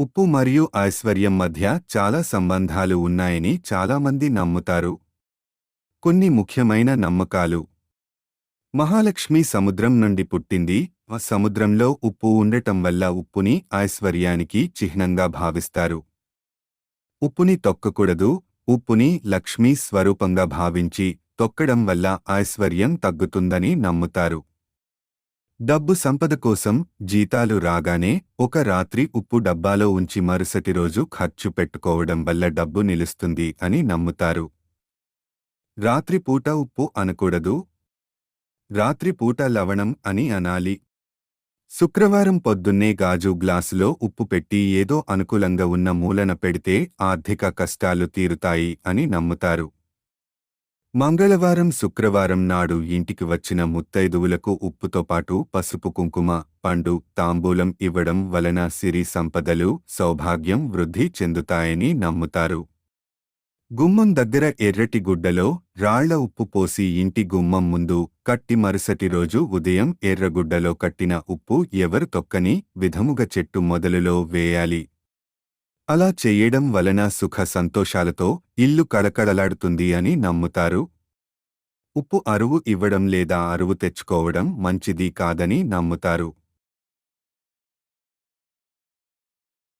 ఉప్పు మరియు ఐశ్వర్యం మధ్య చాలా సంబంధాలు ఉన్నాయని చాలామంది నమ్ముతారు. కొన్ని ముఖ్యమైన నమ్మకాలు. మహాలక్ష్మి సముద్రం నుండి పుట్టింది. ఆ సముద్రంలో ఉప్పు ఉండటం వల్ల ఉప్పుని ఐశ్వర్యానికి చిహ్నంగా భావిస్తారు. ఉప్పుని తొక్కకూడదు. ఉప్పుని లక్ష్మీ స్వరూపంగా భావించి తొక్కడం వల్ల ఐశ్వర్యం తగ్గుతుందని నమ్ముతారు. డబ్బు సంపద కోసం జీతాలు రాగానే ఒక రాత్రి ఉప్పు డబ్బాలో ఉంచి మరుసటి రోజు ఖర్చు పెట్టుకోవడం వల్ల డబ్బు నిలుస్తుంది అని నమ్ముతారు. రాత్రిపూట ఉప్పు అనకూడదు. రాత్రిపూట లవణం అని అనాలి. శుక్రవారం పొద్దున్నే గాజు గ్లాసులో ఉప్పు పెట్టి ఏదో అనుకూలంగా ఉన్న మూలన పెడితే ఆర్థిక కష్టాలు తీరుతాయి అని నమ్ముతారు. మంగళవారం శుక్రవారం నాడు ఇంటికి వచ్చిన ముత్తైదువులకు ఉప్పుతో పాటు పసుపు కుంకుమ పండు తాంబూలం ఇవ్వడం వలన సిరి సంపదలు సౌభాగ్యం వృద్ధి చెందుతాయని నమ్ముతారు. గుమ్మం దగ్గర ఎర్రటి గుడ్డలో రాళ్ళ ఉప్పు పోసి ఇంటి గుమ్మం ముందు కట్టి మరుసటి రోజు ఉదయం ఎర్రగుడ్డలో కట్టిన ఉప్పు ఎవరు తొక్కని విధముగా చెట్టు మొదలులో వేయాలి? అలా చెయ్యడం వలన సుఖ సంతోషాలతో ఇల్లు కళకళలాడుతుంది అని నమ్ముతారు. ఉప్పు అరువు ఇవ్వడం లేదా అరువు తెచ్చుకోవడం మంచిది కాదని నమ్ముతారు.